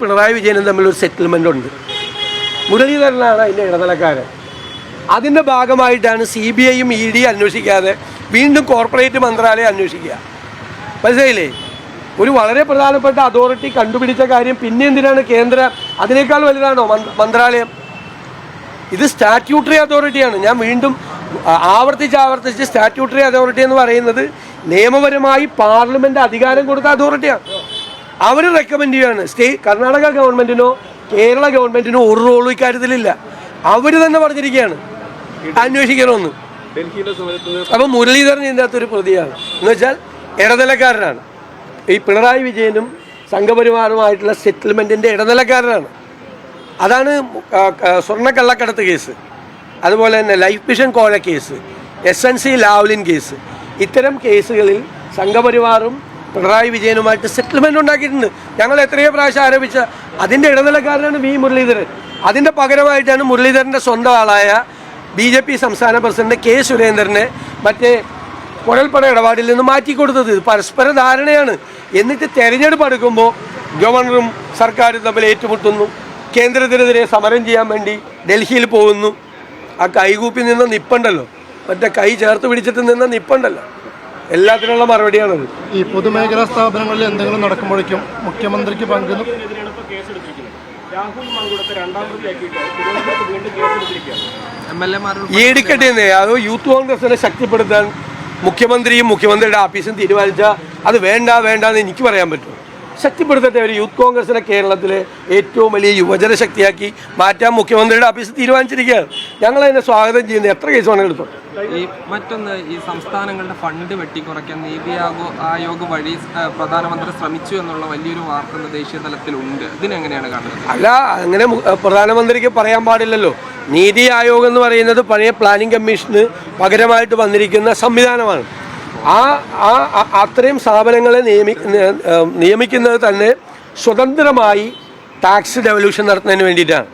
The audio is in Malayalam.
പിണറായി വിജയനും തമ്മിലൊരു സെറ്റിൽമെന്റ് ഉണ്ട്. മുരളീധരനാണ് അതിന്റെ ഇടനിലക്കാരൻ. അതിന്റെ ഭാഗമായിട്ടാണ് സി ബി ഐയും ഇ ഡി അന്വേഷിക്കാതെ വീണ്ടും കോർപ്പറേറ്റ് മന്ത്രാലയം അന്വേഷിക്കുക. മനസ്സിലായില്ലേ? ഒരു വളരെ പ്രധാനപ്പെട്ട അതോറിറ്റി കണ്ടുപിടിച്ച കാര്യം പിന്നെ എന്തിനാണ് കേന്ദ്ര അതിനേക്കാൾ വലുതാണോ മന്ത്- മന്ത്രാലയം? ഇത് സ്റ്റാറ്റ്യൂട്ടറി അതോറിറ്റിയാണ് ഞാൻ വീണ്ടും ആവർത്തിച്ച് ആവർത്തിച്ച് സ്റ്റാറ്റ്യൂട്ടറി അതോറിറ്റി എന്ന് പറയുന്നത് നിയമപരമായി പാർലമെന്റ് അധികാരം കൊടുത്ത അതോറിറ്റിയാണ് അവർ റെക്കമെൻഡ് ചെയ്യാണ്. സ്റ്റേ കർണാടക ഗവൺമെന്റിനോ കേരള ഗവൺമെന്റിനോ ഒരു റോളും ഇക്കാര്യത്തിലില്ല. അവർ തന്നെ പറഞ്ഞിരിക്കുകയാണ് അന്വേഷിക്കണമെന്ന്. അപ്പൊ മുരളീധരൻ ഇതിന്റെ അകത്തൊരു പ്രതിയാണ്. എന്ന് വെച്ചാൽ ഇടനിലക്കാരനാണ്. ഈ പിണറായി വിജയനും സംഘപരിവാറുമായിട്ടുള്ള സെറ്റിൽമെന്റിന്റെ ഇടനിലക്കാരനാണ്. അതാണ് സ്വർണ കള്ളക്കടത്ത് സ്വർണക്കള്ളക്കടത്ത് കേസ്. അതുപോലെ തന്നെ ലൈഫ് മിഷൻ കോഴ case S N C Lavalin case. ഇത്തരം കേസുകളിൽ സംഘപരിവാറും പിണറായി വിജയനുമായിട്ട് സെറ്റിൽമെന്റ് ഉണ്ടാക്കിയിട്ടുണ്ട്. ഞങ്ങൾ എത്രയോ പ്രാവശ്യം ആരോപിച്ച അതിന്റെ ഇടനിലക്കാരനാണ് വി മുരളീധരൻ. അതിന്റെ പകരമായിട്ടാണ് മുരളീധരന്റെ സ്വന്തം ആളായ ബി ജെ പി സംസ്ഥാന പ്രസിഡന്റ് കെ സുരേന്ദ്രനെ മറ്റേ കുഴൽപ്പണ ഇടപാടിൽ നിന്ന് മാറ്റിക്കൊടുത്തത്. ഇത് പരസ്പര ധാരണയാണ്. എന്നിട്ട് തെരഞ്ഞെടുപ്പ് അടുക്കുമ്പോൾ ഗവർണറും സർക്കാരും തമ്മിൽ ഏറ്റുമുട്ടുന്നു. കേന്ദ്രത്തിനെതിരെ സമരം ചെയ്യാൻ വേണ്ടി ഡൽഹിയിൽ പോകുന്നു. ആ കൈകൂപ്പി നിന്ന നിപ്പണ്ടല്ലോ. മറ്റേ കൈ ചേർത്ത് പിടിച്ചിട്ട് നിന്ന നിപ്പുണ്ടല്ലോ. എല്ലാത്തിനുള്ള മറുപടിയാണ്. ഈ പൊതുമേഖലാ സ്ഥാപനങ്ങളിൽ എന്തെങ്കിലും നടക്കുമ്പോഴേക്കും മുഖ്യമന്ത്രിക്ക് പങ്ക് ഈടിക്കട്ടെ അത് യൂത്ത് കോൺഗ്രസിനെ ശക്തിപ്പെടുത്താൻ മുഖ്യമന്ത്രിയും മുഖ്യമന്ത്രിയുടെ ഓഫീസും തീരുമാനിച്ചാൽ അത് വേണ്ട വേണ്ട എന്ന് എനിക്ക് പറയാൻ പറ്റും. ശക്തിപ്പെടുത്തട്ടെ ഒരു യൂത്ത് കോൺഗ്രസിനെ കേരളത്തിലെ ഏറ്റവും വലിയ യുവജന ശക്തിയാക്കി മാറ്റാൻ മുഖ്യമന്ത്രിയുടെ ഓഫീസ് തീരുമാനിച്ചിരിക്കുകയാണ്. ഞങ്ങൾ അതിനെ സ്വാഗതം ചെയ്യുന്നത് എത്ര കേസ് വേണമെങ്കിലും എടുത്തോ ഈ മറ്റൊന്ന് ഈ സംസ്ഥാനങ്ങളുടെ ഫണ്ട് വെട്ടിക്കുറയ്ക്കാൻ നീതി ആയോഗ് വഴി പ്രധാനമന്ത്രി ശ്രമിച്ചു എന്നുള്ള വലിയൊരു വാർത്ത ദേശീയ തലത്തിലുണ്ട്. ഇതിനെങ്ങനെയാണ് കാണുന്നത്? അല്ല അങ്ങനെ പ്രധാനമന്ത്രിക്ക് പറയാൻ പാടില്ലല്ലോ. നീതി ആയോഗ് എന്ന് പറയുന്നത് പഴയ പ്ലാനിംഗ് കമ്മീഷന് പകരമായിട്ട് വന്നിരിക്കുന്ന സംവിധാനമാണ്. ആ ആ അത്രയും സ്ഥാപനങ്ങളെ നിയമി നിയമിക്കുന്നത് തന്നെ സ്വതന്ത്രമായി ടാക്സ് ഡെവല്യൂഷൻ നടത്തുന്നതിന് വേണ്ടിയിട്ടാണ്.